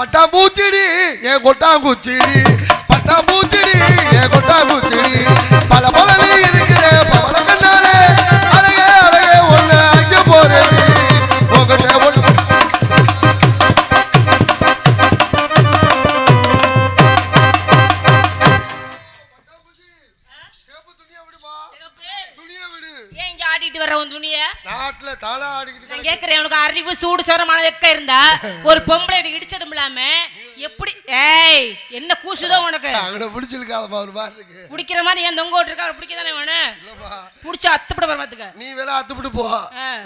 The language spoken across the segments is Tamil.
பட்டாம்பூச்சிடி என் கொட்டாங்குச்சிடி? பட்டாம்பூச்சிடி என் கொட்டாங்குச்சிடி? பல பலனு இருந்தா ஒரு பொம்பளை இடிச்சதும் இல்லாம எப்படி? ஏய் என்ன கூசுதோ உனக்கு? அங்கட பிடிச்சிருக்காதம்மா ஒரு மாதிரி இருக்கு. பிடிக்கிற மாதிரி ஏன் தொங்க விட்டுருக்கா? அவரை பிடிக்க தானே வேணும் இல்லப்பா புடிச்சு அத்துப்பட வர பாத்துக்க. நீ வேணா அத்துப்பிட்டு போ.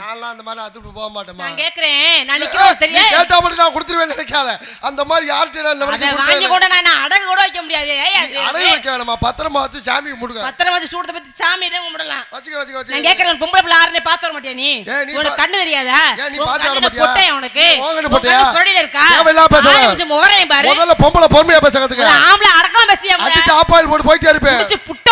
நான்லாம் அந்த மாதிரி அத்துப்பிட்டு போக மாட்டேமா நான் கேக்குறேன். நான் நிக்கிறோம் நீ தெரியா கேட்டா மட்டும் நான் கொடுத்துருவேன் நினைக்காத. அந்த மாதிரி யார்கிட்ட நான் வரைக்கும் வாங்கி கூட நான் நான் அடகு கூட வைக்க முடியாது. ஏய் அடகு வைக்க வேணாமா பத்திரமா வச்சு சாமி முடுங்க பத்திரம் வச்சு சூடத்தை பத்தி சாமி தான் கும்பிடலாம். வச்சுக்க வச்சுக்க நான் வச்சுக்க கேக்குறேன் பொம்பளை பிள்ளை ஆறுனே பார்த்து வர மாட்டியா நீ? உனக்கு கண்ணு தெரியாதா? நீ உன் பார்த்து வர மாட்டியா? உனக்கு. உன் கண்ணு உன் பொட்டையா? இருக்கா? தேவையில்லாம பேசாத. பாரு. முதல்ல பொம்பளை பொறுமையா பேச கத்துக்க. ஆம்பளை அடக்கம் பேசியா அடிச்சு ஆப்பாயில் போட்டு போயிட்டே இருப்பேன். பிடிச்சு புட்ட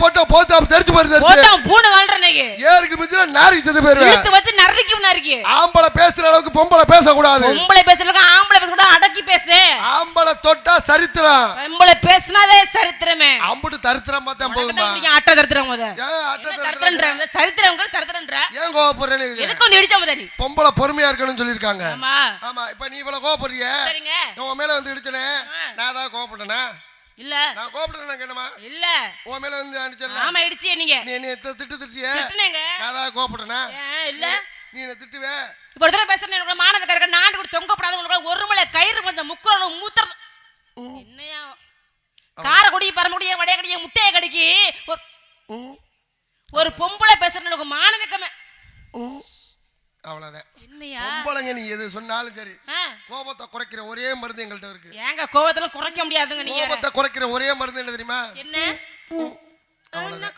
போட்டு போட்டு தெரிச்சு போயிரு தெரிச்சு. போட்டான் பூனை வாழ்ற இன்னைக்கு. ஏருக்கு மிஞ்சினா நாரிக்கு செத்து போயிருவேன். இழுத்து வச்சு நறுக்கி நறுக்கி ஆம்பளை பேசுற அளவுக்கு பொம்பளை பேசக்கூடாது. பொம்பளை பேசுறதுக்கு ஆம்பளை பேச கூட அடக்கி பேசு. ஆம்பளை தொட்டா சரித்திரம். பொம்பளை பேசினாதே சரித்திரமே. அம்புட்டு தரித்திரமா தான் பிடிக்கும் அட்டை தரித்திரம் முத அட்டை தரித்திரம்? சரித்திரம் தரித்திரன்ற ஏன் கோவப்படுறேன்னு கேக்குறேன். எதுக்கு வந்து இடிச்ச முத நீ? பொம்பளை பொறுமையா இருக்கணும்னு சொல்லியிருக்காங்க. ஆமா. ஆமா இப்ப நீ இவ்வளவு கோவப்படுறிய? சரிங்க. உன் மேல வந்து இடிச்சனே. நான் தான் கோவப்பட்டேனா? இல்ல. நான் கோவப்பட்டேன் என்னமா இல்ல. உன் மேல வந்து அடிச்சல ஆமா இடிச்சியே நீங்க. நீ என்ன திட்டு திட்டிய? திட்டுனேங்க. நான் தான் கோவப்பட்டனா? இல்ல. நீ என்ன திட்டுவே? இப்ப ஒரு தடவை பேசுறேன் எனக்கு மானத கறக்க நாண்டு கூட தொங்கப்படாத உனக்கு ஒரு மலை கயிறு கொஞ்சம் முக்குறோம் மூத்தர் என்னையா? காரக்குடி பரமக்குடிய வடையக்கடிய முட்டைய கடிக்கி. ஒரு பொம்பளை பேசுறேன் எனக்கு மானதக்கமே ம். அவ்வளவுதான். பொம்பளைங்க நீ எது சொன்னாலும் சரி. கோபத்தை குறைக்கிற ஒரே மருந்து எங்கள்கிட்ட இருக்கு. ஏங்க கோவத்துல குறைக்க முடியாதுங்க நீங்க. கோபத்தை குறைக்கிற ஒரே மருந்து என்ன தெரியுமா? என்ன?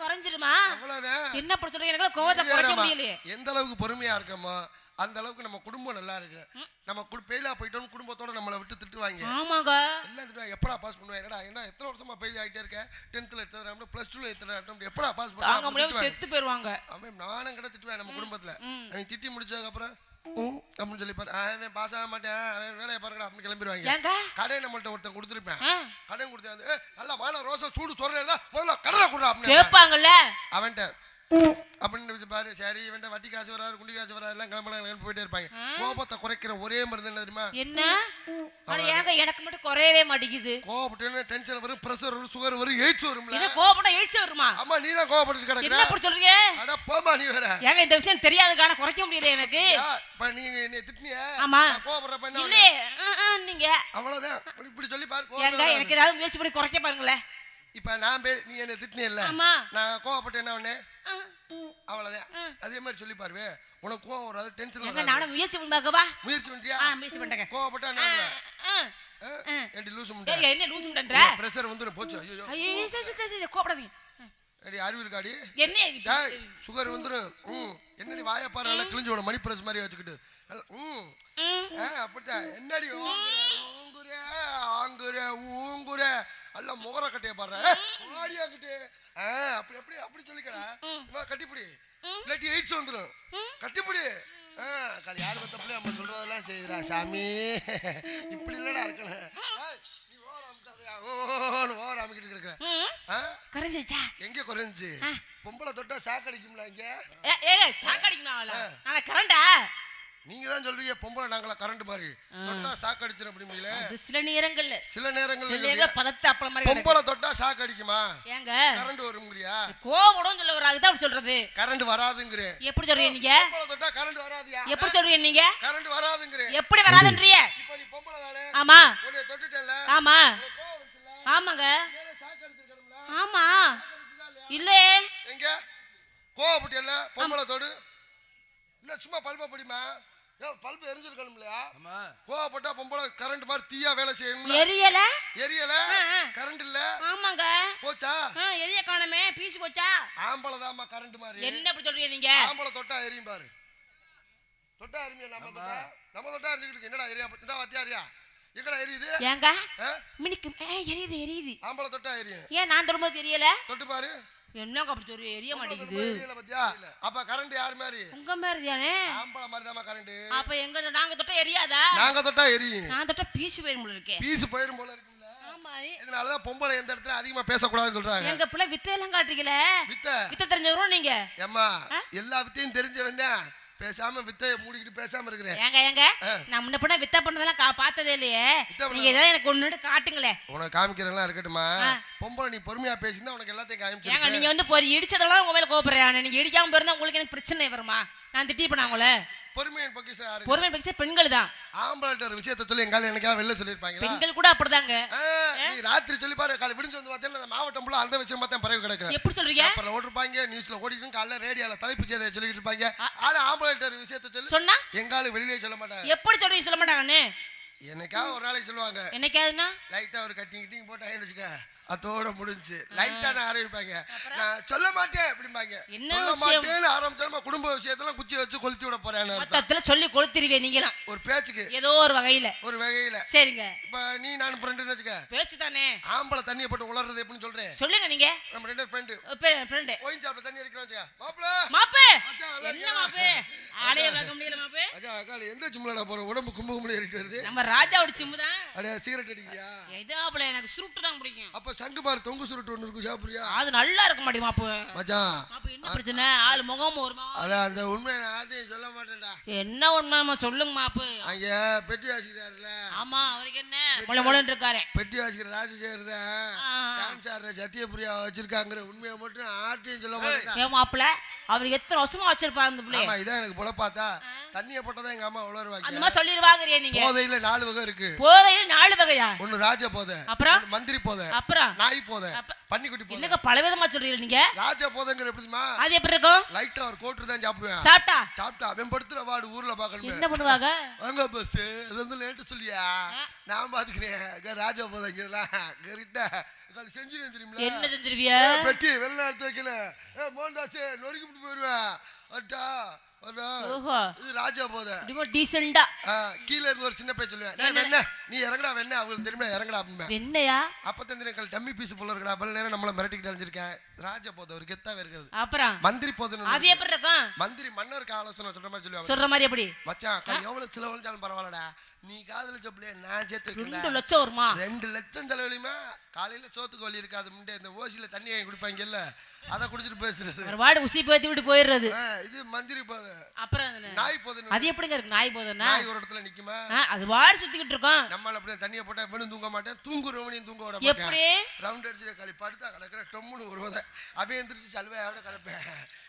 குறைஞ்சிருமா? அவ்வளவுதான். என்ன எனக்கு கோவத்தை குறைக்க. முடியலையே. எந்த அளவுக்கு பொறுமையா இருக்கமோ அந்த அளவுக்கு நம்ம குடும்பம் நல்லா இருக்கு. நம்ம பெயிலா போயிட்டோம்னு குடும்பத்தோட நம்மளை விட்டு திட்டுவாங்க. ஆமாங்க. எல்லாம் திட்டுவாங்க? எப்படா பாஸ் பண்ணுவேன்? என்னடா என்ன எத்தனை வருஷமா பெயில் ஆகிட்டே இருக்கேன் டென்த்தில் எடுத்துறேன் ப்ளஸ் டூல எடுத்துறேன் எப்படா பாஸ் முடியாம செத்து போயிருவாங்க. நானும் கிட்ட திட்டுவேன் நம்ம குடும்பத்துல. அவன் திட்டி முடிச்சதுக்கு அப்புறம் ம், அப்படின்னு சொல்லி அவன் பாஸ் ஆக மாட்டேன். அவன் வேலையை பாருங்கடா அப்படின்னு கிளம்பிடுவாங்க கடை நம்மள்ட்ட ஒருத்தன் கொடுத்துருப்பேன். கடன் கொடுத்தேன் வந்து "ஏய், நல்லா மான ரோசை சூடு சொல்றதா முதல்ல கடனை கொடுறா அப்படின்னு கேட்பாங்கல்ல. அவன்கிட்ட அப்படின்னு பாரு சரி இவன்ட்ட வட்டி காசு வராது குண்டி காசு வராது எல்லாம் கிளம்பலாம் போயிட்டே இருப்பாங்க. கோபத்தை குறைக்கிற ஒரே மருந்து என்ன தெரியுமா? என்ன? ஏங்க எனக்கு மட்டும் குறையவே மாட்டேங்குது. கோபப்பட்டு டென்ஷன் வரும் பிரஷர் வரும் சுகர் வரும் எய்ட்ஸ் வரும்ல. கோபப்பட எழுச்சி வருமா? அம்மா நீ தான் கோபப்பட்டு என்ன கிடக்குற அப்படி சொல்றீங்க? அட போமா நீ வேற. ஏங்க இந்த விஷயம் தெரியாதுக்கான குறைக்க முடியல எனக்கு. இப்ப நீங்க என்னை திட்டினிய? ஆமா. கோபப்படுறப்ப என்ன இல்லே நீங்க. அவ்வளவுதான். இப்படி- சொல்லி பாரு ஏங்க எனக்கு ஏதாவது முயற்சி பண்ணி குறைக்க பாருங்களேன். இப்ப நான் பே நீ என்ன திட்டினியல்ல? ஆமா. நான் கோவப்பட்டு என்ன ஆ, அவ்வளவுதான். அதே மாதிரி சொல்லி பாருவே உனக்கு கோவம் வராது டென்ஷன் நானும் முயற்சி பண்ணி பார்க்கவா? முயற்சி ஆ முயற்சி பண்ணிட்டேங்க. கோவப்பட்டா என்ன. ஆ? ஏண்டி லூசு முண்டை? என்ன லூசு பண்ற பிரஷர் வந்து போச்சு. ஐயோ ஐயோ. சரி சரி, சரி சரி கோபப்படாதீங்க ஏடி அறிவு இருக்காடி? என்ன சுகர் வந்துரும். ம். என்னடி வாயை பாரு நல்லா கிழிஞ்சு விட மணி பிரஸ் மாதிரி வச்சுக்கிட்டு. ம். அப்படித்தான். என்னடி ஆங்குற ஊங்குற. அல்ல முகர கட்டைய பாடுற. ஆடியாங்கிட்டு ஆ அப்படி அப்படி அப்படி சொல்லிக்கடா. கட்டிப்பிடி. இல்லாட்டி எயிட்ஸ் வந்துடும் கட்டிப்பிடி. கால் யார் பத்த பிள்ளை நம்ம சொல்றதெல்லாம் செய்யுறா சாமி. இப்படி இல்லடா இருக்கணும். குறைஞ்சிருச்சா? எங்க குறைஞ்சி பொம்பளை தொட்டா சாக்கடிக்கும்ல இங்க? நான் கரண்டா? நீங்க தான் சொல்றீங்க பொம்பளை நாங்களா கரண்ட் மாதிரி. தொட்டா சாக்கடிச்சிடும் அப்படிங்களே அது சில நேரங்கள்ல. சில சில நேரங்கள்ல நேரங்கள் பதத்த அப்பளம் மாதிரி. பொம்பளை தொட்டா சாக்கடிக்குமா ஏங்க? கரண்ட் வருங்கிறியா கோவப்படும் சொல்ல வராது தான் அப்படி சொல்றது. கரண்ட் வராதுங்கிறேன் எப்படி சொல்றீங்க நீங்க? பொம்பளை தொட்டா கரண்ட் வராதியா? எப்படி சொல்றீங்க நீங்க? கரண்ட் வராதுங்கிறேன் எப்படி வராதுன்றிய இப்போ நீ பொம்பளை தானே? ஆமா. உன்னை தொட்டுட்டேன்ல. ஆமா. கோவம்? ஆமாங்க. ஆமா? இல்லே எங்க? கோவப்பட்டியல்ல? பொம்பளை தொடு. இல்ல சும்மா பல்ப படிமா? பல்பு எரிஞ்சிருக்கணும் இல்லையா கோவப்பட்டா பொம்பளை கரண்ட் மாதிரி தீயா வேலை செய்யணும்ல. எரியல? எரியல. கரண்ட் இல்ல? ஆமாங்க. போச்சா? எரிய காணமே. பீச்சு போச்சா? ஆம்பளை தாம்மா கரண்ட் மாதிரி. என்ன அப்படி சொல்றீங்க நீங்க? ஆம்பளை தொட்டா எரியும் பாரு. தொட்டா எரிமியா நம்ம தொட்டா? நம்ம தொட்டா எரிஞ்சுக்கிட்டு இருக்கு. என்னடா எரியா? இதான் வத்தியாரியா எங்கடா எரியுது? ஏங்க? மினிக்கு ஏ எரியுது எரியுது. ஆம்பளை தொட்டா எரியும். ஏன் நான் தொடும்போது தெரியல தொட்டு பாரு. என்னங்க அப்படி சொல்லி எரிய மாட்டேங்குது. பத்தியா? அப்ப கரண்ட் யார் மாதிரி? உங்க மாதிரி தானே ஆம்பளை மாதிரி கரண்ட் அப்ப எங்க நாங்க தொட்ட எரியாதா? நாங்க தொட்டா எரியும். நான் தொட்ட பீச்சு போயிரும் போல இருக்கே. பீஸ் போயிரும் போல இருக்குல்ல? ஆமா. இதனாலதான் பொம்பளை எந்த இடத்துல அதிகமா சொல்றாங்க. எங்க பிள்ளை வித்தையெல்லாம் காட்டுறீங்களே? வித்த. வித்த தெரிஞ்சவரும் நீங்க? ஏம்மா எல்லா வித்தையும் தெரிஞ்சவன் தான். பேசாம வித்தைய மூடிக்கிட்டு பேசாம இருக்கிறேன். ஏங்க ஏங்க. நான் முன்ன பின்ன வித்த பண்ணதெல்லாம் பார்த்ததே இல்லையே. பண்ண- நீங்க ஏதாவது எனக்கு ஒண்ணு காட்டுங்களே. உனக்கு காமிக்கிறேன்லாம் இருக்கட்டுமா? பொம்பளை நீ பொறுமையா பேசினா உனக்கு எல்லாத்தையும் ஏங்க காமிச்சிருக்கேன் நீங்க வந்து போய் இடிச்சதெல்லாம் உங்க மேல கோபப்படுறேன் நீங்க இடிக்காம போயிருந்தா உங்களுக்கு எனக்கு பிரச்சனை வருமா? நான் திட்டி பண்ண உங்கள? பொறுமையின் பொக்கிஷம் யாருங்க பொறுமை பேச பெண்கள் தான். ஆம்பளைட்ட ஒரு விஷயத்த சொல்லி எங்கால எனக்கா வெளில சொல்லியிருப்பாங்களா? பெண்கள் கூட அப்படிதாங்க. நீ ராத்திரி சொல்லி பாரு காலை விடிஞ்சு வந்து பார்த்தேன் அந்த மாவட்டம் ஃபுல்லா அந்த விஷயம் தான் பரவி கிடக்கு எப்படி சொல்றீங்க? அப்புறம் ஓட்டிருப்பாங்க நியூஸ்ல ஓடிட்டு காலைல ரேடியோல தலைப்பு செய்தியை சொல்லிட்டு இருப்பாங்க. ஆனா ஆம்பளைட்ட ஒரு விஷயத்த சொல்லி சொன்னா? எங்காலும் வெளியே சொல்ல மாட்டாங்க. எப்படி சொல்றீங்க சொல்ல மாட்டாங்கன்னு? என்னைக்கா ஒரு நாளைக்கு சொல்லுவாங்க. என்னைக்காதுன்னா லைட்டா ஒரு கட்டிங் கிட்டிங் போட்டாங்கன்னு வச்சுக்க. அதோட முடிஞ்சு. லைட்டா நான் ஆரம்பிப்பாங்க. நான் சொல்ல மாட்டேன் அப்படிம்பாங்க. சொல்ல? மாட்டேன்னு ஆரம்பிச்சாலும் குடும்ப விஷயத்தெல்லாம் குச்சி வச்சு கொளுத்தி விட அர்த்தம். மொத்தத்துல சொல்லி கொளுத்திருவே நீங்களாம் ஒரு பேச்சுக்கு. ஏதோ ஒரு வகையில. ஒரு வகையில. சரிங்க. இப்ப நீ நான் ஃப்ரெண்டுன்னு வச்சுக்க. பேச்சு தானே? ஆம்பளை தண்ணியை போட்டு உளறது எப்படின்னு சொல்றேன் சொல்லுங்க நீங்க. நம்ம ரெண்டு ஃப்ரெண்டு ஃப்ரெண்டு ஒயின் சாப்பிட தண்ணி அடிக்கிறோம் வச்சுக்க. மாப்பிள! மாப்பு என்ன? மாப்பு ஆளைய பார்க்க முடியல மாப்பு அக்கா அக்கா எந்த ஜிம்லடா போற உடம்பு கும்பு கும்பல ஏறிட்டு வருது. நம்ம ராஜாவோட சிம்மு தான். அடையா சிகரெட் அடிக்கிறியா? எது எனக்கு சுருட்டு தான் பிடிக்கும். அப்ப சங்குமார் தொங்கு சுருட்டு ஒண்ணு இருக்கு சாப்பிடுறியா அது நல்லா இருக்க மாட்டேங்குது மாப்பு. மச்சான் என்ன பிரச்சனை? ஆள் முகம் ஒரு மா- அட அந்த உண்மையை நான் யார்ட்டையும் சொல்ல மாட்டேன்டா. என்ன உண்மை சொல்லுங்க மாப்பு. அங்க பெட்டி வாசிக்கிறாருல ஆமா அவருக்கு என்ன? முளை முளன்னு இருக்காரு. பெட்டி வாசிக்கிற ராஜசேகர். டான்ஸ் ஆடுற சத்யபிரியா வச்சிருக்காங்கிற உண்மையை மட்டும் யார்ட்டையும் சொல்ல மாட்டேன்டா. ஏன் மாப்பிள? அவர் எத்தனை வருஷமா வச்சிருப்பாரு அந்த பிள்ளைய? ஆமா இதான் எனக்கு பொழப்பாத்தா. தண்ணியை போட்டதான் எங்க அம்மா அந்த உளருவாங்க மாதிரி சொல்லிடுவாங்கறியா நீங்க. போதையில நாலு வகை இருக்கு. போதையில் நாலு வகையா? ஒண்ணு ராஜ போதை அப்புறம்? மந்திரி போதை. அப்புறம்? நாய் போதை. பன்னிக்குட்டி போதை. என்னங்க பல விதமா சொல்றீங்க நீங்க? ராஜா போதைங்கிற எப்படிமா அது எப்படி இருக்கும்? லைட்டா ஒரு கோட்டு தான் சாப்பிடுவேன். சாப்பிட்டா? சாப்பிட்டா? அவன் படுத்துற வாடு ஊர்ல பாக்கணுமே என்ன பண்ணுவாங்க? வாங்க பஸ் இது வந்து லேட்டு சொல்லியா? நான் பாத்துக்கிறேன். ராஜா போதைங்கலாம் கரெக்டா செஞ்சிருவேன் தெரியுமில என்ன செஞ்சிருவிய? பெட்டி எடுத்து வைக்கல. ஏ மோகன்தாஸ் நொறுக்கி விட்டு போயிருவேன். அட்டா இது ராஜா போதை. ரொம்ப டீசெண்டா. ஆ, கீழ இருந்து ஒரு சின்ன பையன் சொல்லுவேன். டேய் வெண்ண நீ இறங்கடா வெண்ண அவங்களுக்கு தெரியுமா இறங்கடா அப்படிம்பேன் என்னையா அப்பத்தந்து தினங்கள் டம்மி பீஸ் போல இருக்கடா. பல நேரம் நம்மள மிரட்டிக்கிட்டு அழிஞ்சிருக்கேன் ராஜா போதை ஒரு கெத்தாவே அப்புறம்? மந்திரி போதுன்னு அது எப்படி இருக்கும்? மந்திரி மன்னருக்கு ஆலோசனை சொல்ற மாதிரி சொல்லுவாங்க. சொல்ற மாதிரி எப்படி? மச்சான் அக்கா எவ்வளவு செலவழிச்சாலும் பரவாயில்லடா. நீ காதலிச்ச பிள்ளைய நான் சேர்த்து ரெண்டு லட்சம் வருமா? ரெண்டு லட்சம் செலவழியுமா காலையில சோத்துக்கு வழி இருக்காது முண்டே. இந்த ஓசியில தண்ணி வாங்கி குடிப்பாங்கல்ல அதை குடிச்சிட்டு பேசுறது. ஒரு வாடு உசி பேத்தி விட்டு போயிடுறது. ஆ, இது மந்திரி போதை அப்புறம் என்ன? நாய் போதுன்னு. அது எப்படிங்க இருக்கு? நாய் போதுன்னா நாய் ஒரு இடத்துல நிக்குமா? அது வாடு சுத்திக்கிட்டு இருக்கோம். நம்மள அப்படியே தண்ணியை போட்டா இவனும் தூங்க மாட்டேன். தூங்குறவனையும் தூங்க விட மாட்டேன். ரவுண்ட் அடிச்சுட்டு களி படுத்தா கிடக்குற டொம்முன்னு ஒரு உதை. அப்படியே எந்திரிச்சு சலுவையோட கிடப்பேன்.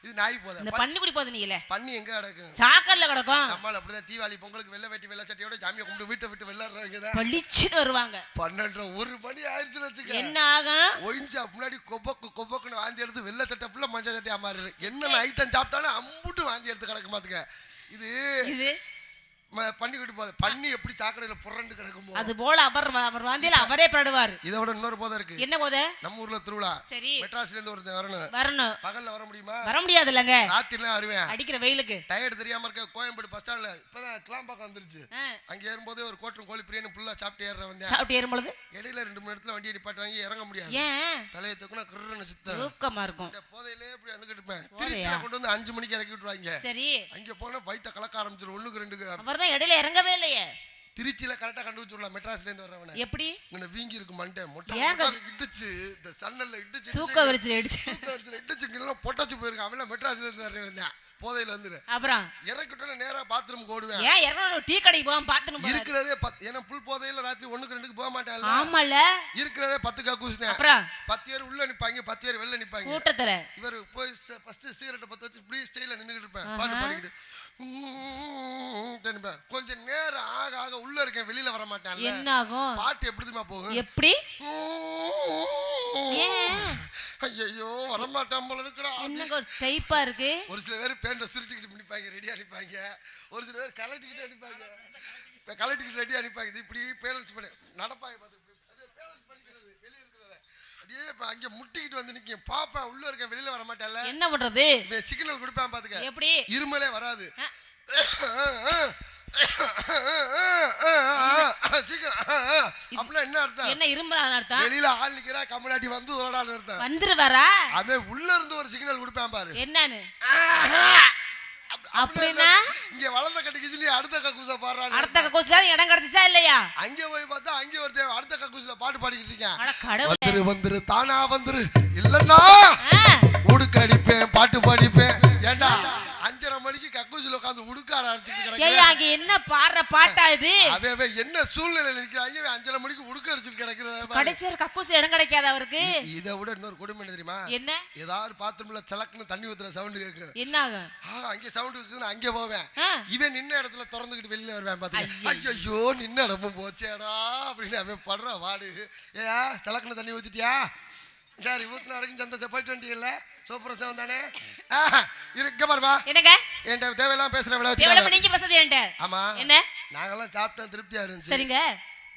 இது நாய் போதை. இந்த பண்ணி குடி போது நீங்களே. பண்ணி எங்க கிடக்கும் சாக்கல்ல கிடக்கும். நம்மள அப்படிதான் தீபாவளி பொங்கலுக்கு வெள்ளை வெட்டி வெள்ளை சட்டையோட ஜாமியை கும்பிட்டு வீட்டை விட்டு வெள்ளாடுறவங்க தான் பளிச்சுன்னு வருவாங்க. பன்னெண்டரை ஒரு மணி ஆயிடுச்சுன்னு வச்சுக்க என்ன ஆகும்? ஒயின் ஷாப் முன்னாடி கொப்பக்கு கொப்பக்குன்னு வாந்தி எடுத்து வெள்ளை சட்டை ஃபுல்லாக மஞ்சள் சட்டையா மாறிடு என்னென்ன ஐட்டம் சாப்பிட்டாலும் அம்புட்டு வாந்தி எடுத்து கிடக்கு பாத்துக்க. இது? பண்ணிக்கிட்டு போகுது. பண்ணி எப்படி சாக்கடையில புரண்டு கிடக்குமோ. அது போல அவர் அவர் வாந்தியில அவரே படுவார். இதை விட இன்னொரு போதை இருக்கு. என்ன போத? நம்ம ஊர்ல திருவிழா. சரி. மெட்ராஸ்ல இருந்து ஒருத்தன் வரணும். வரணும். பகல்ல வர முடியுமா? வர முடியாது இல்லைங்க வருவேன் அடிக்கிற வெயிலுக்கு. டயர்டு தெரியாம இருக்க கோயம்பேடு பஸ் ஸ்டாண்ட்ல. இப்பதான் கிளாம்பாக்கம் வந்துருச்சு. அங்க ஏறும்போதே ஒரு கோட்டும் கோழி பிரியாணி ஃபுல்லா சாப்பிட்டு ஏற வந்தேன். சாப்பிட்டு ஏறும் பொழுது இடையில ரெண்டு மணி நேரத்துல வண்டியை நிப்பாட்டி வாங்கி இறங்க முடியாது. ஏன்? தலையை தூக்குனா கிருன்னு சுத்தம். இருக்கும். போதையிலே இப்படி வந்துகிட்டு இருப்பேன். போதையா? திருச்சியில கொண்டு வந்து அஞ்சு மணிக்கு இறக்கி விட்டுருவாங்க. சரி. அங்க போனா வயித்த கலக்க ஆரம்பிச்சிடும் ஒண்ணுக்கு ரெண்டுக்கு. தான் இடையில இறங்கவே இல்லையே. திருச்சியில கரெக்டா கண்டுபிடிச்சிடலாம் மெட்ராஸ்ல இருந்து வரவன எப்படி? இங்க வீங்கி இருக்கு மண்டை மொட்டை இடிச்சு இந்த சன்னல்ல இடிச்சு தூக்க வரிச்சு இடிச்சு. இங்கெல்லாம் பொட்டாச்சு போயிருக்கான். அவன் மெட்ராஸ்ல இருந்து வரவன் போதையில வந்து அப்புறம்? இறக்கிட்டோட நேரா பாத்ரூம் ஓடுவேன். ஏன் இறங்கணும்? டீ கடைக்கு போகாம போறாரு. இருக்கிறதே ஏன்னா புல் போதையில ராத்திரி ஒண்ணுக்கு ரெண்டுக்கு போக மாட்டேன்ல. ஆமால. இருக்கிறதே பத்து கக்கூசுனேன் அப்புறம்? பத்து பேர் உள்ள நிப்பாங்க பத்து பேர் வெளில நிப்பாங்க. கூட்டத்துல. இவர் போய் ஃபர்ஸ்ட் சிகரெட்டை பத்த வச்சு இப்படி ஸ்டைல நின்னுகிட்டு இருப்பேன். பாட்டு பாடிக்கிட்டு. கொஞ்சம் நேரம் ஆக ஆக உள்ள இருக்கேன் வெளியில வர மாட்டேன்ல. என்ன ஆகும் பாட்டு எப்படி தெரியுமா போகும் எப்படி? ஐயோ வரமாட்டான் போல இருக்குடா. என்னங்க ஒரு டைப்பா இருக்கு? ஒரு சில பேர் பேண்ட சுருட்டிக்கிட்டு நிப்பாங்க ரெடியா நிப்பாங்க. ஒரு சில பேர் கலட்டிக்கிட்டு இப்ப கலட்டிக்கிட்டு ரெடியா நிப்பாங்க. இப்படி பேலன்ஸ் பண்ணி. நடப்பாங்க பார்த்து இப்படி. அது balance பண்ணிக்கிறது வெளிய இருக்கிறத அப்படியே இப்ப அங்க முட்டிக்கிட்டு வந்து நிக்கும் பாப்பேன் உள்ள இருக்கேன் வெளியில வர மாட்டேன்ல. என்ன பண்றது? சிக்னல் கொடுப்பான் பாத்துக்க. எப்படி? இருமலே வராது. என்ன அர்த்தம்? என்ன அர்த்தம்? வெளியில ஆள் நிக்கிறா கம்மநாட்டி வந்து உலடான்னு அர்த்தம். வந்துருவாரா? அவன் உள்ள இருந்து ஒரு சிக்னல் கொடுப்பான் பாரு. என்னன்னு? அப்படின்னா? இங்க வளர்ந்த கட்டிக்கிச்சு நீ அடுத்த கக்கூச பாடுறான் அடுத்த கோச்சுல இடம் கிடைச்சிச்சா இல்லையா? அங்க போய் பார்த்தா அங்க ஒருத்தன் அடுத்த கக்கூசில பாட்டு பாடிக்கிட்டு இருக்கேன். வந்துரு வந்துரு தானா வந்துரு. இல்லன்னா உடுக்க அடிப்பேன் பாட்டு பாடிப்பேன். ஏண்டா அஞ்சரை மணிக்கு கக்கூசில உட்காந்து உடுக்காட அடிச்சுட்டு அங்க என்ன பாடுற பாட்டா இது? அவன் என்ன சூழ்நிலையில நிக்கிறாங்க அஞ்சரை மணிக்கு உடுக்க அடிச்சுட்டு கிடக்குறத பாரு. கடைசி ஒரு கக்கூசி இடம் கிடைக்காத அவருக்கு. இ- இதை விட இன்னொரு கொடுமை என்ன தெரியுமா? என்ன? ஏதாவது பாத்ரூம்ல சலக்குன்னு தண்ணி ஊத்துற சவுண்ட் கேட்கும் என்ன ஆகும் ஆ, அங்க சவுண்ட் இருக்குன்னு அங்கே போவேன். இவன் நின்ன இடத்துல திறந்துக்கிட்டு வெளியில வருவேன் பாத்துக்க. ஐயோ. நின்ன இடமும் போச்சேடா அப்படின்னு அவன் படுற வாடு. ஏயா சலக்குன்னு தண்ணி ஊத்திட்டியா? சரி ஊத்துன வரைக்கும் சந்த போயிட்டு வண்டியல்ல சூப்பர் சவன் தானே? இருக்க பாருமா. என்னங்க? என்கிட்ட தேவையெல்லாம் பேசுற வச்சுக்காத. நீங்க பேசுறது என்கிட்ட. ஆமா. என்ன? நாங்கெல்லாம் சாப்பிட்டோம் திருப்தியா இருந்துச்சு. சரிங்க.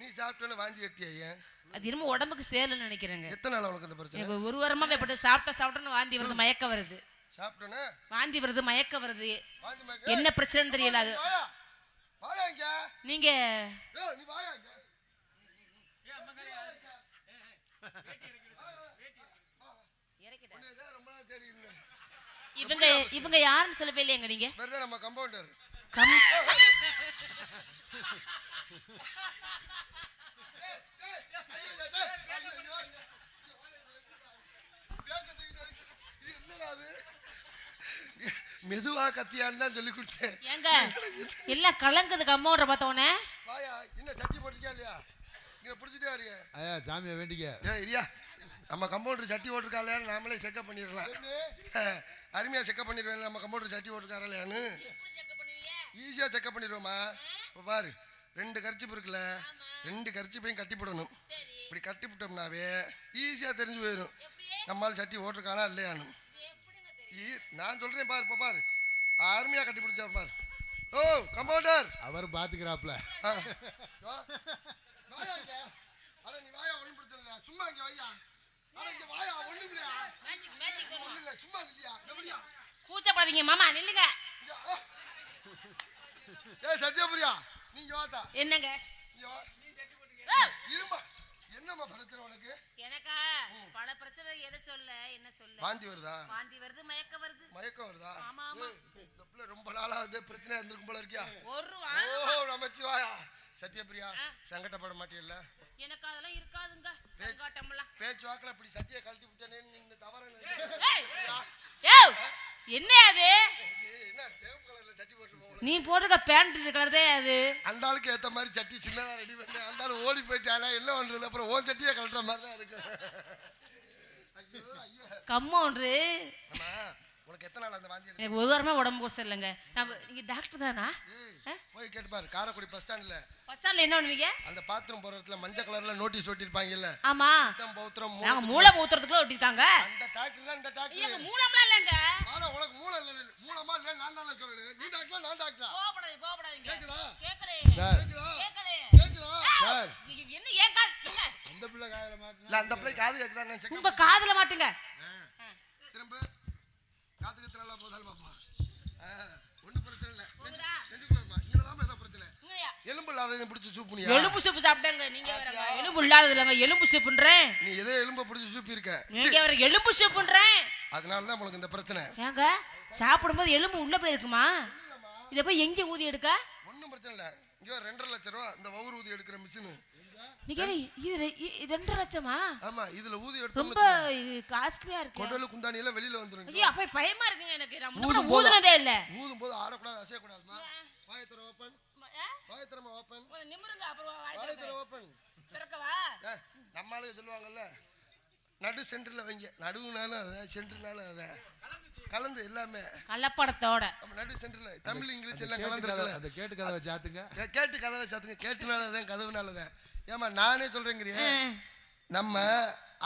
நீ சாப்பிட்டோன்னு வாஞ்சி கட்டியா அது என்னமோ உடம்புக்கு சேரலன்னு நினைக்கிறேங்க. எத்தனை நாள் உனக்கு இந்த பிரச்சனை? எனக்கு ஒரு வாரமா எப்படி சாப்பிட்ட சாப்பிட்டோன்னு வாந்தி வருது மயக்க வருது. சாப்பிட்டோன்னே? வாந்தி வருது மயக்க வருது. வாந்தி. என்ன பிரச்சனைன்னு தெரியல அது. நீங்க. இவங்க இவங்க யாருன்னு சொல்லவே இல்லையங்க நீங்க நம்ம கம்பவுண்டர் கம். மெதுவா கத்தியான்னு தான் சொல்லி கொடுத்தேன். ஏங்க எல்லாம் கலங்குது கம்மோன்ற பார்த்தோன்னே வாயா என்ன சட்டி போட்டிருக்கியா இல்லையா? நீங்க பிடிச்சிட்டே இருக்க ஐயா சாமியை வேண்டிக்க. ஏ இரியா நம்ம கம்பவுண்டர் சட்டி ஓட்டிருக்காளே நாமளே செக்கப் பண்ணிடலாம். அருமையா செக்கப் பண்ணிடுவேன். நம்ம கம்பவுண்டர் சட்டி ஓட்டிருக்காரா இல்லையான்னு ஈஸியா செக்கப் பண்ணிடுவோமா இப்போ பாரு ரெண்டு கர்ச்சிப்பு இருக்குல்ல ரெண்டு கர்ச்சிப்பையும் கட்டி போடணும். இப்படி கட்டி விட்டோம்னாவே ஈஸியா தெரிஞ்சு போயிடும் நம்மால் சட்டி ஓட்டிருக்கானா இல்லையான்னு. நான் சொல்றேன் பாரு இப்போ பாரு. அருமையா கட்டி பிடிச்சா பாரு. ஓ கம்பவுண்டர். அவர் பாத்துக்கிறாப்ல. சும்மா இங்க வையா. கூச்சப்படாதீங்க மாமா நில்லுங்க. ஏய் சத்யபிரியா நீங்க வாத்தா. என்னங்க! இருமா என்னம்மா பிரச்சனை உனக்கு? எனக்கா? பல பிரச்சனை எதை சொல்ல என்ன சொல்ல? வாந்தி வருதா? வாந்தி வருது மயக்க வருது. மயக்கம் வருதா? ஆமா, ஆமா. ஏய், இந்த பிள்ளை ரொம்ப நாளா வந்து பிரச்சனை இருந்திருக்கும் போல இருக்கியா? ஒரு ஓ நமச்சிவாயா. சத்யபிரியா. சங்கடப்பட மாட்டியல்ல எனக்கு அதெல்லாம் இருக்காதுங்க. சங்காட்டம்லாம் பேச்சு வாக்குல இப்படி சத்தியை கழட்டி விட்டேனே இந்த தவற ஏய் ஏய் என்ன அது? நீ போட்டுக்க பேண்ட் கலர்தே அது. அந்த ஆளுக்கு ஏத்த மாதிரி சட்டி சின்னதா ரெடி பண்ணி. அந்த ஆளு ஓடி போயிட்டால என்ன பண்றது? அப்புறம் ஓ சட்டியை கழட்டுற மாதிரி தான் இருக்கு அம்மா உனக்கு எத்தனை நாள் அந்த வாந்தி எனக்கு ஒரு வாரமா உடம்பு சரியில்லைங்க. நான் நீங்க டாக்டர் தானா? போய் கேட்டு பாரு. காரைக்குடி பஸ் ஸ்டாண்ட்ல பஸ் ஸ்டாண்ட்ல என்ன பண்ணுவீங்க? அந்த பாத்ரூம் போற இடத்துல மஞ்சள் கலர்ல நோட்டீஸ் ஒட்டிருப்பாங்கல்ல ஆமா. சித்தம் பௌத்திரம் நாங்க மூளை ஊத்துறதுக்குள்ள ஒட்டிருக்காங்க அந்த டாக்டர் தான் இந்த டாக்டர் மூலம்லாம் இல்லைங்க. ஆனா உனக்கு மூளை இல்ல இல்ல. மூலமா இல்ல நான் தான் சொல்லணும் நீ டாக்டரா நான் டாக்டரா கோபப்படாதீங்க கோபப்படாதீங்க கேக்குதா? கேக்கலே சார். கேக்குதா? கேக்கலே கேக்குதா சார் என்ன ஏன் கால்? என்ன? அந்த பிள்ளை காயில மாட்டினா? இல்ல அந்த பிள்ளை காது கேக்குதா நான் செக் உங்க காதுல மாட்டுங்க. காத்துக்கு நல்லா போதாலும் பாப்பா. ஒன்றும் பிரச்சனை இல்லை. போகுதா? செஞ்சுக்கலாமா இங்கே தான் ஏதோ பிரச்சனை. எலும்பு இல்லாததையும் பிடிச்சி சூப்புனியா எலும்பு சூப்பு சாப்பிட்டேங்க நீங்க வேறங்க எலும்பு இல்லாதது இல்லைங்க எலும்பு சூப்புன்றேன் நீ எதோ எலும்பை பிடிச்சி இருக்க நீங்க வேற எலும்பு சூப்புன்றேன் அதனால தான் உனக்கு இந்த பிரச்சனை. ஏங்க சாப்பிடும்போது எலும்பு உள்ள போயிருக்குமா? இதை போய் எங்க ஊதி எடுக்க? ஒன்றும் பிரச்சனை இல்லை. இங்கே ரெண்டரை லட்ச ரூபா இந்த வவுறு ஊதி எடுக்கிற மிஷினு. ரெண்டு லட்சமா? ஆமா இதுல ஊதி ரொம்ப எடுத்தோம்னு காஸ்ட்லியா இருக்கு. கொடலு குந்தாணி எல்லாம் வெளியில வந்துரும் ஐயோ அப்ப பயமா இருக்குங்க எனக்கு. நான் ஊதுனதே இல்ல. ஊதும் போது நிமிருங்க அப்புறம் வாய் திறக்கவா நம்ம ஆளுங்க சொல்லுவாங்கல்ல நடு சென்டர்ல வைங்க. நடுவுனாலும் அதான் சென்டர்னாலும் அதான் கலந்து எல்லாமே. கள்ளப்படத்தோட. நம்ம நடு சென்டர்ல தமிழ் இங்கிலீஷ் எல்லாம் கலந்துருக்குல்ல அந்த கேட்டு கதவை சாத்துங்க. கேட்டு கதவை சாத்துங்க. கேட்டுனாலதான் கதவுனாலதான் ஏமா நானே சொல்றேங்கிறிய. நம்ம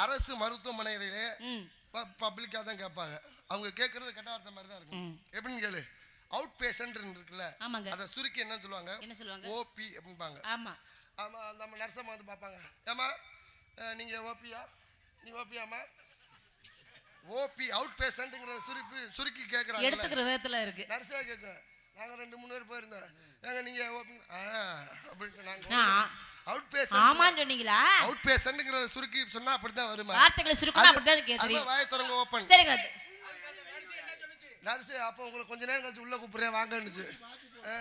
அரசு மருத்துவமனையிலே ம். பப்ளிக்காக தான் கேட்பாங்க. அவங்க கேட்கறது கெட்ட வார்த்தை மாதிரி தான் இருக்கும். எப்படின்னு கேளு. அவுட் பேஷண்ட் இருக்குல்ல அதை சுருக்கி என்ன சொல்லுவாங்க? ஓபி அப்படிம்பாங்க. ஆமா. ஆமா நம்ம நர்சம்மா வந்து பார்ப்பாங்க. ஏமா நீங்க ஓபியா நீ ஓபியாமா ஓபி அவுட் பேஷண்ட்டுங்கிற சுருக்கி சுருக்கி கேட்குறாங்க எடுத்துக்கிற விதத்துல இருக்கு. நர்ஸே கேட்கும் நாங்க ரெண்டு மூணு பேர் போயிருந்தோம். ஏங்க நீங்க ஓபி ஆ அப்படின்ட்டு நாங்க அவுட் பேஷண்ட் ஆமான்னு சொன்னீங்களா? அவுட் பேஷண்ட்ங்கிறத சுருக்கி சொன்னா அப்படிதான் வருமா? வார்த்தைகளை சுருக்கணும் அப்படிதான் வாயை திறங்க ஓப்பன் சரிங்க நர்ஸு அப்போ உங்களுக்கு கொஞ்ச நேரம் கழிச்சு உள்ள கூப்பிடுறேன் வாங்கன்னுச்சு.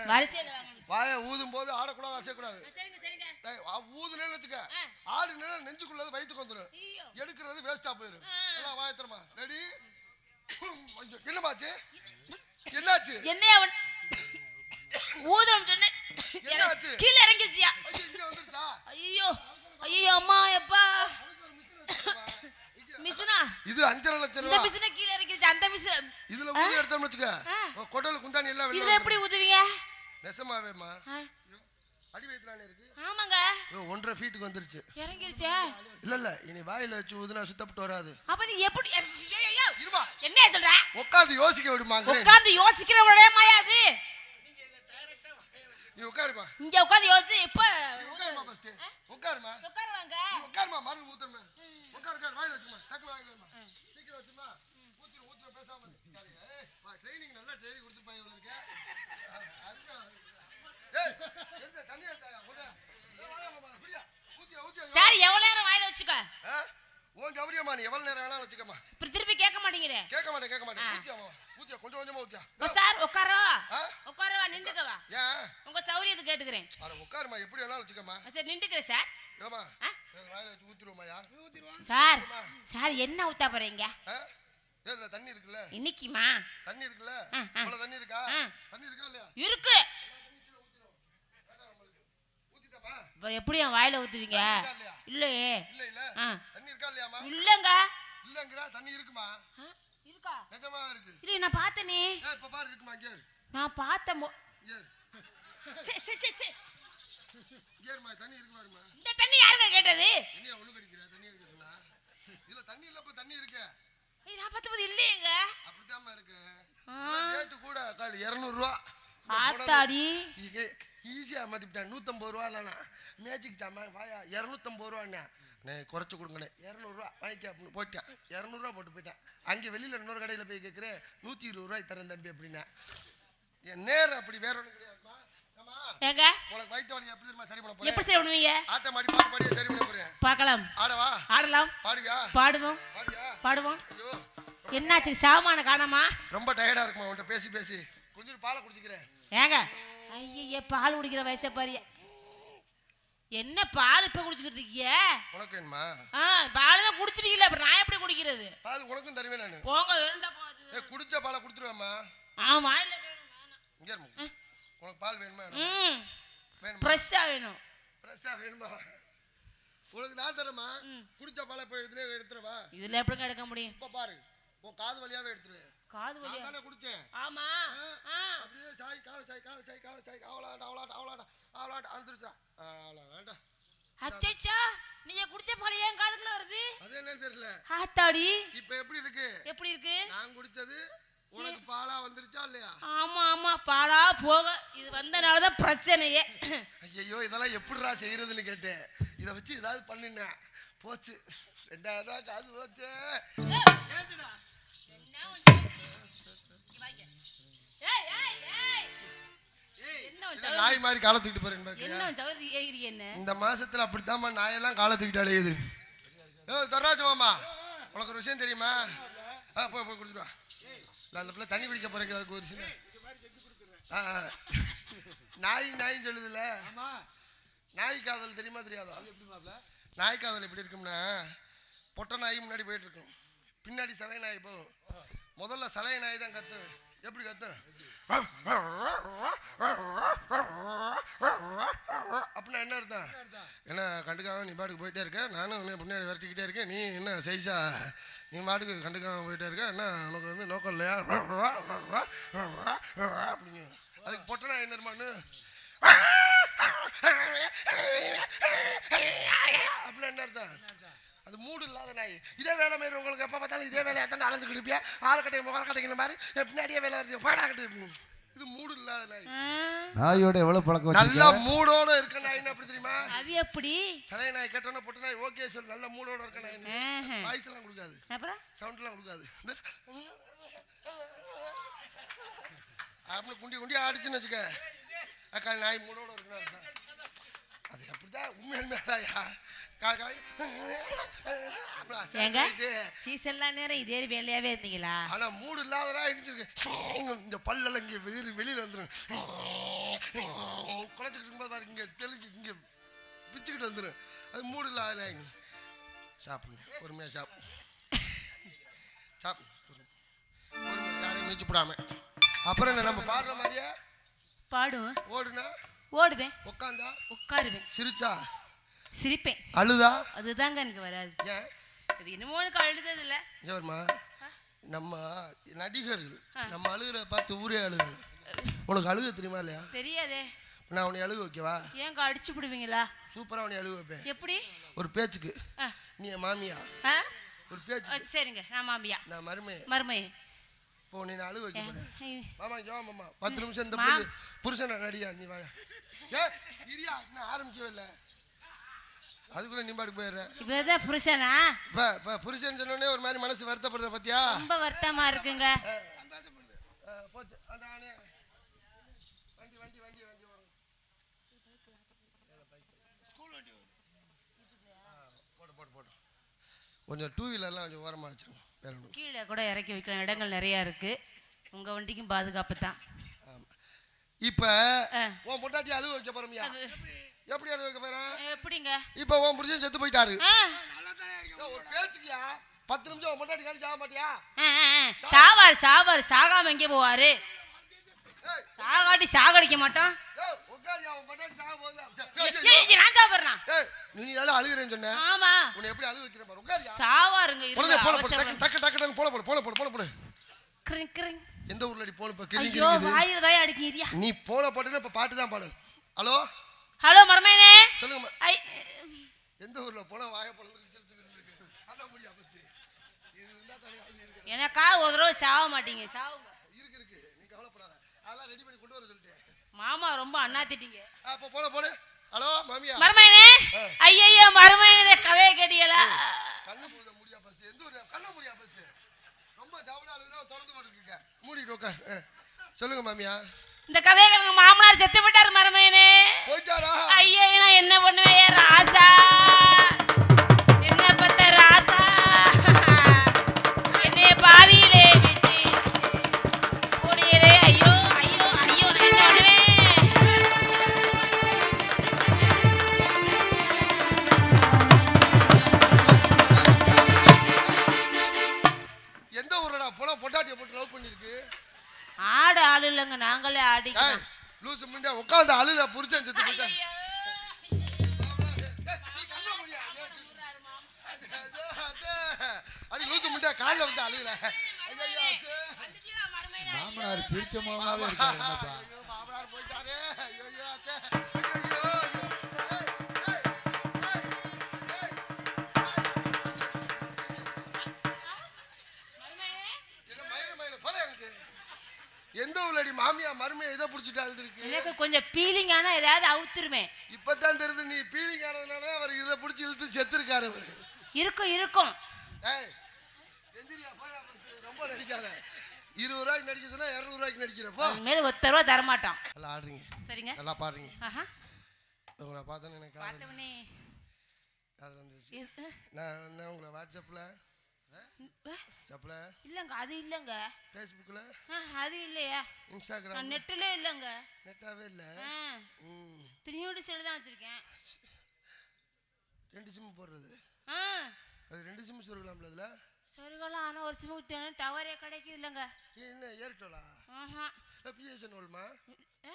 வரிசையில் வாங்க வாயை ஊதும் போது ஆடக்கூடாது அசையக்கூடாது. சரிங்க சரிங்க. டேய், ஆ, ஊதுனேன்னு வச்சுக்க. ஆடுனா நெஞ்சுக்குள்ளது வயிற்றுக்கு வந்துடும் எடுக்கிறது வேஸ்டா போயிடும். எல்லாம் வாயத்திரமா ரெடி என்னமாச்சு என்னாச்சு? அவன் ஊதுறம் சொன்னேன்? கீழே இறங்கிச்சியா ஐயோ, ஐயோ அம்மா எப்பா. மிஷினா? இது அஞ்சரை லட்சம் இந்த ரூபா மிஷினை கீழே இறங்கிருச்சு அந்த மிஷின். இதுல ஊதி எடுத்தோம்னு வச்சுக்க. குந்தாணி எல்லாம் இதுல எப்படி ஊதுவீங்க? ஆ, அடி இருக்கு? ஆமாங்க. ஐயோ, ஒன்றரை ஃபீட்டுக்கு வந்துருச்சு. இறங்கிருச்சே? இல்ல இல்ல இனி வாயில வச்சு ஊதுனா சுத்தப்பட்டு வராது. அப்ப நீ எப்படி. இருமா. என்ன சொல்ற? உட்காந்து யோசிக்க விடுமாங்க உட்கார்ந்து யோசிக்கிற விடயமாயா அது. நீ உட்காருமா. இங்க உட்கார்ந்து யோசிச்சு இப்ப உட்காருமா ஃபர்ஸ்ட் உட்காருமா. உட்காருவாங்க. நீ உட்காருமா மருந்து ஊத்துறமா உட்காரு உட்காரு வாயில வச்சுமா. டக்குனு வாயில வைமா சீக்கிரம் வச்சுமா. ஊத்துற ஊத்துற பேசாம. சரி வா ட்ரைனிங் நல்லா ட்ரைனிங் இவ்வளவு இருக்க அருமையா ஏய் எடுத்த தண்ணி எடுத்தாயா? ஊத்தியா சரி எவ்வளவு நேரம் வாயில வச்சுக்க? உன் கௌரியம்மா நீ எவ்வளவு நேரம் வேணாலும் வச்சுக்கம்மா. இப்ப திருப்பி கேட்க மாட்டேங்கிறே. கேட்க மாட்டேன் கேட்க மாட்டேன். ஊத்தியா? கொஞ்சம் கொஞ்சமா ஊத்தியா? சார் உட்காரோ? உட்காரவா நின்றுக்கவா ஏன்? உங்க சௌரியத்துக்கு கேட்டுக்கிறேன். அட உட்காருமா எப்படி வேணாலும் வச்சுக்கம்மா. சரி நின்றுக்கிறேன் சார். ஏமா ஆ? வாயில வச்சு ஊத்திருவோமாயா சார் சார் என்ன ஊத்தா போறீங்க? ஏதுல தண்ணி இருக்குல்ல? இன்னைக்குமா? தண்ணி இருக்குல்ல. இவ்வளவு தண்ணி இருக்கா. தண்ணி இருக்கா இல்லையா? இருக்கு. எப்படி என் வாயில ஊத்துவீங்க? இல்லையா? இல்ல இல்ல. தண்ணி இருக்கா இல்லையாமா இல்லங்க. இல்லங்கறா தண்ணி இருக்குமா? இருக்கா? நிஜமா இருக்கு. இல்லையே நான் பார்த்தனே. இப்ப பாரு இருக்குமா? இங்க. நான் பார்த்த மொ- இங்க இரு. சே, சே, சே, சே. இங்க இருமா தண்ணி இருக்கு பாருமா. இந்த தண்ணி யாருங்க கேட்டது? என்னையா ஒண்ணு கடிக்கிற தண்ணி இருக்கு சொன்னா. இதுல தண்ணி இல்ல இப்ப தண்ணி இருக்கு. ஏய், நான் பார்த்தது இல்லையேங்க. அப்படித்தாம்மா இருக்கு. ரேட்டு கூட கால் இருநூறு ரூபா ஆத்தாடி ஈஸியா மாத்திட்டேன் நூத்தம்பது ரூபா தானே? மேஜிக் ஜாமான் வாயா இரநூத்தம்பது ரூபாண்ணே குறைச்சு கொடுங்கண்ணே. இரநூறுவா வாங்கிக்க அப்படின்னு போயிட்டேன் இரநூறுவா போட்டு போயிட்டேன் அங்கே வெளியில் இன்னொரு கடையில் போய் கேட்குறேன் நூற்றி இருபது ரூபாய் தரேன் தம்பி அப்படின்னா. என் நேரம் அப்படி வேற ஒன்றும் கிடையாதுமா ஏங்க? உனக்கு வயிற்று வலி எப்படி தெரியுமா சரி பண்ண போறேன்? எப்படி சரி பண்ணுவீங்க? ஆட்ட மாடி பாட்டு பாடியே சரி பண்ண போறேன். பார்க்கலாம். ஆடவா ஆடலாம். பாடுவியா? பாடுவோம். பாடுவோம். என்னாச்சு? சாமான காணாமா? ரொம்ப டயர்டா இருக்குமா? உன்கிட்ட பேசி பேசி. கொஞ்சம் பாலை குடிச்சிக்கிறேன். ஏங்க? ஐய பால் குடிக்கிற வயசை பாரு. என்ன பால் இப்ப குடிச்சுக்கிட்டு இருக்கீங்க உனக்கு வேணுமா? ஆ பால் தான் குடிச்சிட்டீங்கல்ல அப்புறம் நான் எப்படி குடிக்கிறது? பால் உனக்கும் தருவேன் நான். போங்க வேண்டாம் ஏ குடிச்ச பாலை கொடுத்துருவேம்மா ஆ வாயில வேணும் வேணாம். இங்க இருமா. உனக்கு பால் வேணுமா? ம். வேணுமா? ஃப்ரெஷ்ஷா வேணும். ஃப்ரெஷ்ஷா வேணுமா? உனக்கு நான் தரேம்மா. குடிச்ச பாலை இப்போ இதுலயே எடுத்துருவா இதுல எப்படிங்க எடுக்க முடியும்? இப்போ பாரு. உன் காது வழியாவே எடுத்துருவேன் காது வலியா தானே குடிச்சேன். ஆமா. அப்படியே சாய் கால சாய் கால சாய் கால சாய் அவ்வளோடா அவ்வளோடா அவ்வளோடா அவ்வளோடா அந்துருச்சா அவ்வளோ வேண்டாம். அச்சச்சா நீங்க குடிச்ச பால் ஏன் காதுக்குள்ள வருது? அது என்னன்னு தெரியல. ஆத்தாடி. இப்போ எப்படி இருக்கு? எப்படி இருக்கு? நான் குடிச்சது உனக்கு பாலா வந்துருச்சா இல்லையா? ஆமா ஆமா பாடா போக. இது வந்தனால தான் பிரச்சனையே. ஐயோ இதெல்லாம் எப்படிடா செய்யறதுன்னு கேட்டேன். இதை வச்சு ஏதாவது பண்ணினேன். போச்சு. ரெண்டாயிரம் ரூபா காசு போச்சு. நாய் மாதிரி காலை தூக்கிட்டு போறேன் என்ன இந்த மாசத்துல அப்படித்தாம்மா நாயெல்லாம் காலை தூக்கிட்டு அலையுது ஏ தர்ராஜ மாமா உனக்கு ஒரு விஷயம் தெரியுமா? ஆ போய் போய் கொடுத்துட்டு வா. நான் அந்த பிள்ளை தண்ணி குடிக்க போறேங்க அதுக்கு ஒரு விஷயம். ஆ. நாய் நாயின்னு சொல்லுதுல்ல. ஆமா. நாய் காதல் தெரியுமா தெரியாதா? எப்படி மாப்ள நாய் காதல் எப்படி இருக்கும்னா பொட்டை நாய் முன்னாடி போயிட்டு இருக்கும். பின்னாடி சலை நாய் போகும் முதல்ல சலை நாய் தான் கத்தும் எப்படி கத்தும் அப்படின்னா என்ன அர்த்தம்? என்ன கண்டுக்காம நீ பாட்டுக்கு போயிட்டே இருக்க? நானும் உன்னை பின்னாடி விரட்டிக்கிட்டே இருக்கேன். நீ என்ன சைஸா? நீ பாட்டுக்கு கண்டுக்காம போயிட்டே இருக்க? என்ன உனக்கு வந்து நோக்கம் இல்லையா? அப்படிங்க. அதுக்கு பொட்டனா என்ன இருமான்னு அப்படின்னா என்ன அர்த்தம்? அது மூடு இல்லாத நாய். இதே வேலை மாதிரி உங்களுக்கு எப்போ பார்த்தாலும் இதே வேலையை தான் அலைஞ்சுக்கிட்டு இருப்பியா? ஆள் கட்டை முகம் கட்டைங்கிற மாதிரி. பின்னாடியே வேலை வருது. பாடா கட்டு. இது மூடு இல்லாத நாய். நாயோட எவ்வளவு பழக்கம் நல்ல மூடோட இருக்க நாயின்னு அப்படி தெரியுமா? அது எப்படி? சலை நாய் கட்டணும் பொட்டு நாய் ஓகே சொல்லு. நல்ல மூடோட இருக்க நாய். வாய்ஸ் எல்லாம் கொடுக்காது. அப்புறம்? சவுண்ட்லாம் கொடுக்காது. அப்படின்னு குண்டி குண்டி அடிச்சுன்னு வச்சுக்க. அக்கா நாய் மூடோட இருக்கணும் அது கா- அப்புறம் சரி, ஏங்க. சீசன்லாம் நேரம் இதே வேலையாவே இருந்தீங்களா? ஆனா மூடு இல்லாதடா இடிச்சிருக்கு இந்த பல்லெல்லாம் இங்க வெளிய வெளியில வந்துரும் குழச்சிக்கிட்டு இருக்கும்போது இங்க தெளிஞ்சு இங்க பிச்சுக்கிட்டு வந்துரும் அது மூடு இல்லாத சாப்பிடுங்க பொறுமையா சாப்பிடு சாப்பிடு பொறுமையா. யாரையும் மிச்சு போடாம. அப்புறம் என்ன நம்ம பாடுற மாதிரியா? பாடுவேன் ஓடுனா? ஓடுவேன். உட்காந்தா உட்காருவேன். சிரிச்சா? சிரிப்பேன். அழுதா? அதுதாங்க எனக்கு வராது. இது என்னமோ எனக்கு அழுதது இல்ல வருமா? நம்ம நடிகர்கள் நம்ம அழுகிற பார்த்து ஊரே அழுகணும் உனக்கு அழுக தெரியுமா இல்லையா? தெரியாதே. நான் உன்னை அழுக வைக்கவா? ஏங்க அடிச்சு விடுவீங்களா சூப்பரா உன்னை அழுக வைப்பேன். எப்படி? ஒரு பேச்சுக்கு. நீ என் மாமியா? ஒரு பேச்சு சரிங்க. நான் மாமியா. நான் மருமே மருமை இப்போ நீ நான் அழுக வைக்க மாமா வா மாமா. பத்து நிமிஷம் இந்த புருஷனை நடியா நீ வாயா ஏ இரியா இன்னும் ஆரம்பிக்கவே இல்லை. அதுக்குள்ள நீ பாட்டுக்கு போயிடுற. இவர்தான் புருஷனா? இப்ப புருஷன் சொன்னோடனே ஒரு மாதிரி மனசு வருத்தப்படுற பத்தியா? ரொம்ப வருத்தமா இருக்குங்க. சந்தோஷப்படுது. போச்சு அந்த ஆனே வண்டி வண்டி வண்டி வண்டி வரும். ஸ்கூல் வண்டி வரும். போட்டு போட்டு போட்டு கொஞ்சம் டூ வீலர்லாம் கொஞ்சம் ஓரமாக வேற ஒன்றும் கீழே கூட இறக்கி வைக்கலாம். இடங்கள் நிறைய இருக்கு. உங்க வண்டிக்கும் பாதுகாப்பு தான். இப்போ. உன் பொட்டாட்டி அழுக வைக்க போறோமியா. எப்படி அழுக வைக்க போறேன் எப்படிங்க? இப்போ உன் புருஷன் செத்து போயிட்டாரு. பேச்சுக்கியா? பத்து நிமிஷம் பொட்டாட்டி காணி சாக மாட்டியா. சாவார் சாவார் சாகாம எங்கே போவாரு? சாகாட்டி சாகடிக்க இது நான் சாப்பிட்றேன்? நீ எல்லாம் அழுகிறேன்னு சொன்ன? ஆமா. உன்னை எப்படி அழுக வைக்கிறேன் பாரு உட்காரியா சாவாருங்க உடனே போன போடு. டக்கு டக்கு டக்கு போன போடு போன போடு போன போடு. கிரிங், கிரிங். எந்த ஊர்ல அடி போன இப்போ ஐயோ கிளிக்குது வாயில தான் அடிக்கிறீயா நீ போன பாட்டுன்னா இப்போ பாட்டு தான் பாடு. ஹலோ? ஹலோ மரமேனே. சொல்லுங்க ஐ. எந்த ஊர்ல போன வாய எனக்கா ஒரு தடவை சாக மாட்டீங்க சாவுங்க. இருக்கு இருக்கு. நீ கவலைப்படாத. அதெல்லாம் ரெடி பண்ணி கொண்டு வர சொல்லிட்டேன். மாமா ரொம்ப அண்ணாத்திட்டீங்க. அப்போ போன போடு ஹலோ மாமியா. மருமையனே ஐயையோ மருமையனே கதையை கேட்டீங்களா? கண்ணு போத முடியா ஃபர்ஸ்ட் எந்த ஊர்ல கண்ண முடியா ஃபர்ஸ்ட் ரொம்ப ஜவுடால தான் திறந்து போட்டுருக்க மூடிட்டு உட்கார். சொல்லுங்க மாமியா. இந்த கதையை மாமனார் செத்து விட்டாரு மருமையனே போயிட்டாரா? ஐயோ நான் என்ன பண்ணுவேன்? ராசா. எந்த ஊர்லடி மாமியா மருமையை எதை பிடிச்சிட்டு அழுதுருக்கு? எனக்கு கொஞ்சம் பீலிங் ஆனா ஏதாவது அவுத்துருவேன். இப்பதான் தெரியுது நீ பீலிங் ஆனதுனால அவர் இதை பிடிச்சி இழுத்து செத்துருக்காரு அவரு இருக்கும் இருக்கும். ஏய் எந்திரியா போயா. ரொம்ப நடிக்காத. இருபது ரூபாய்க்கு நடிக்க சொன்னா இரநூறு ரூபாய்க்கு நடிக்கிறப்போ மேல ஒத்த ரூபா தரமாட்டோம் நல்லா ஆடுறீங்க. சரிங்க. நல்லா பாடுறீங்க. ஆஹா. உங்களை பார்த்தோன்னு எனக்கு பார்த்தவனே காதல் வந்துருச்சு. இது- நான் வந்து உங்களை வாட்ஸ்அப்பில் வாட்ஸ்அப்பில் இல்லைங்க அது இல்லைங்க. ஃபேஸ்புக்கில் ஆ, அது இல்லையா. இன்ஸ்டாகிராம் நெட்டிலே இல்லைங்க. நெட்டாவே இல்லை? திரும்பியோடு செல்லு தான் வச்சிருக்கேன். ரெண்டு சிம் போடுறது. ஆ. அது ரெண்டு சிம் சொல்லலாம்ல அதில்? சொருகலாம் ஆனால் ஒரு சிமுக்கு டவரே கிடைக்குது இல்லைங்க. என்ன ஏர்டெல்லா? ஆஹா. இல்லை பிஎஸ்என்ஓல்மா ஏ,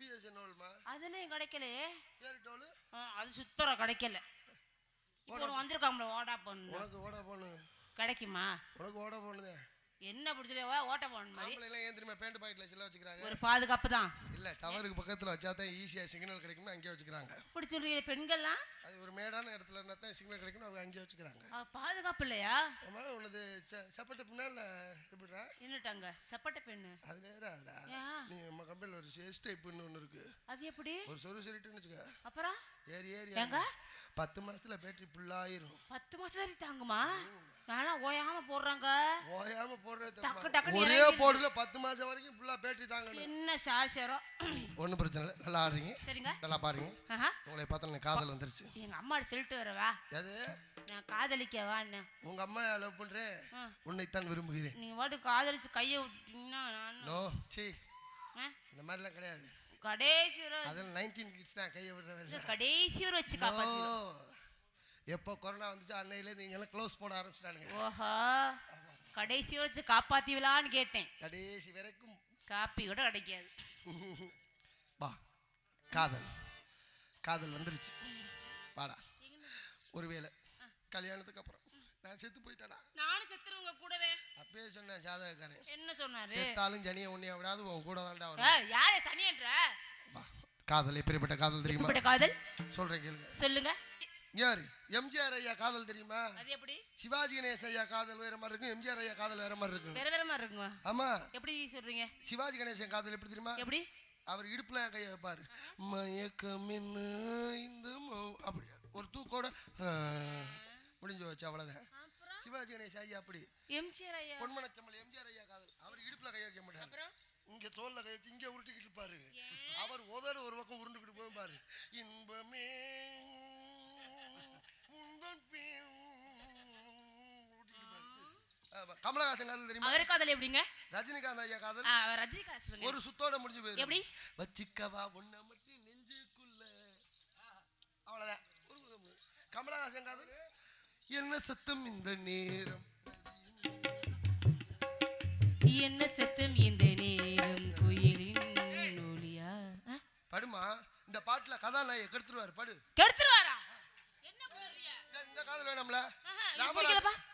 பிஎஸ்என்ஓல்மா அதுலயும் கிடைக்கலையே. ஏர்டெல் அது சுத்தரம் கிடைக்கல. இப்போ வந்திருக்காம்ல ஓடா பொண்ணு உனக்கு ஓட போகணு கிடைக்குமா? உனக்கு ஓட போகணுதே. என்ன பிடிச்சல ஓட்ட போகணும் மாதிரி? எல்லாம் ஏன் தெரியுமா பேண்ட் பாக்கெட்ல செல்ல வச்சுக்கிறாங்க? ஒரு பாதுகாப்பு தான். இல்ல டவருக்கு பக்கத்துல வச்சா தான் ஈஸியா சிக்னல் கிடைக்கும்னு அங்கேயே வச்சுக்கிறாங்க. இப்படி சொல்றீங்க பெண்கள்லாம்? அது ஒரு மேடான இடத்துல இருந்தா தான் சிக்னல் கிடைக்கும் அவங்க அங்கேயே வச்சுக்கிறாங்க. பாதுகாப்பு இல்லையா? ஆமா உனது சப்பட்டு பின்னால் எப்படிடா? என்னட்டாங்க? சப்பட்ட பெண்ணு. அது நேரா அதுடா? நீ நம்ம கம்பெனியில் ஒரு எஸ் டைப்னு ஒன்று இருக்கு. அது எப்படி? ஒரு சொரு சொல்லிட்டுன்னு வச்சுக்க. அப்புறம்? ஏறி ஏறி பத்து மாசத்துல பேட்டரி ஃபுல்லாயிரும் பத்து மாசம் தாங்குமா? நானா ஓயாம போடுறாங்க. ஓயாம போடுறது டக்கு. டக்குன்னு ஒரே. போர்டுல பத்து மாசம் வரைக்கும் ஃபுல்லா பேட்டரி தாங்கணும் என்ன சார் சேரம். ஒன்றும் பிரச்சனை இல்லை. நல்லா ஆடுறீங்க. சரிங்க. நல்லா பாருங்க. உங்களை பார்த்தா எனக்கு காதல் வந்துருச்சு. எங்க அம்மாட்ட சொல்லிட்டு வரவா? அது நான் காதலிக்கவா என்ன? உங்க அம்மா லவ் பண்றேன். உன்னைத்தான் விரும்புகிறேன். நீங்க பாட்டு காதலிச்சு கையை விட்டீங்கன்னா நோ சி? இந்த மாதிரிலாம் கிடையாது. கடைசி அதில் நைன்டீன் கிட்ஸ் தான் கையை விடுற கடைசி வச்சு ஓ எப்போ கொரோனா வந்துச்சு நீங்க எல்லாம் க்ளோஸ் போட ஆரம்பிச்சிட்டானுங்க. ஓஹோ கடைசி வரை வச்சு காப்பாத்திவலான்னு கேட்டேன். கடைசி வரைக்கும். காப்பி கூட கிடைக்காது. வா காதல். காதல் வந்துருச்சு. வாடா. ஒருவேளை கல்யாணத்துக்கு அப்புறம் நான் செத்து போயிட்டேனா? நானும் செத்துருவங்க கூடவே. அப்பயே சொன்னேன் ஜாதகக்காரன். என்ன சொன்னாரு? செத்தாலும் ஜனிய உன்னைய விடாது உன் கூட தான்டா வரும் யாரே சனியன்ற? காதல் எப்படிப்பட்ட காதல் தெரியுமா? காதல்? சொல்றேன் கேளுங்க. சொல்லுங்க. யாரு? எம்ஜிஆர் ஐயா காதல் தெரியுமா? அது எப்படி? சிவாஜி கணேசன் ஐயா காதல் வேற மாதிரி இருக்கும். எம்ஜிஆர் ஐயா காதல் வேற மாதிரி இருக்கும். வேற வேற மாதிரி இருக்குங்க ஆமா. எப்படி சொல்றீங்க? சிவாஜி கணேசன் காதல் எப்படி தெரியுமா? எப்படி? அவர் இடுப்புல கையை வைப்பாரு. மயக்கம் இந்த அப்படி. ஒரு தூக்கோட முடிஞ்சு வச்சு அவ்வளவுதான். சிவாஜி கணேசன் ஐயா அப்படி. எம்ஜிஆர் ஐயா? பொன்மனச்சம்மல் எம்ஜிஆர் ஐயா காதல். அவர் இடுப்புல கை வைக்க மாட்டார். இங்க தோல்ல கை வச்சு இங்க உருட்டிக்கிட்டு இருப்பாரு. அவர் உதடு ஒரு பக்கம் உருண்டுக்கிட்டு போய் பாரு இன்பமே கமலஹாசன் காதல் தெரியுமா? அவர் காதல் எப்படிங்க? ரஜினிகாந்த் ஐயா காதல். அவர் ரஜினிகாந்த் ஒரு சுத்தோட முடிஞ்சு போயிடும் எப்படி? வச்சிக்கவா ஒன்ன மட்டும் நெஞ்சுக்குள்ள. அவ்வளவுதான். கமலஹாசன் காதல். என்ன சத்தம் இந்த நேரம்? என்ன சத்தம் இந்த நேரம்? குயிலின் ஒலியா ஆ? படுமா இந்த பாட்டுல கதாநாயகி கெடுத்துருவாரு படு. கெடுத்துருவாரா என்ன பண்ணுறீங்க இந்த- இந்த காதல் வேணாம்ல?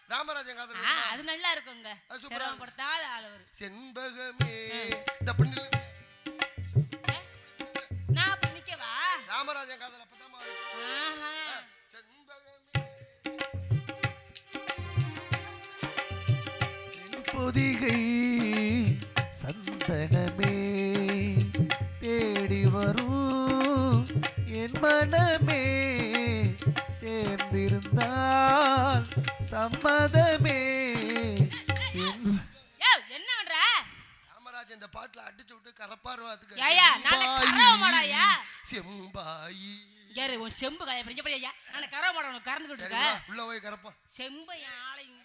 ராமராஜன் காதல்? அது நல்லா இருக்குங்க. சூப்பரா ஆள் அவரு. செண்பகமே. இந்த? நான் அப்ப நிக்கவா? ராமராஜன் காதல் அப்பதான் பொதிகை சந்தனமே தேடி வரும் என் மனமே. சேர்ந்திருந்தால் சம்மதமே. ராமராஜன் இந்த பாட்டுல அடிச்சு விட்டு கரப்பாருவாத்துக்கு? செம்பாயி. யாரு உன் செம்பு கலைய பிடிக்க போறியா நான் கரவ மாட்டேன் உனக்கு கறந்து கொடுத்துருக்க உள்ள போய் கரப்போம். செம்பு ஆளைங்க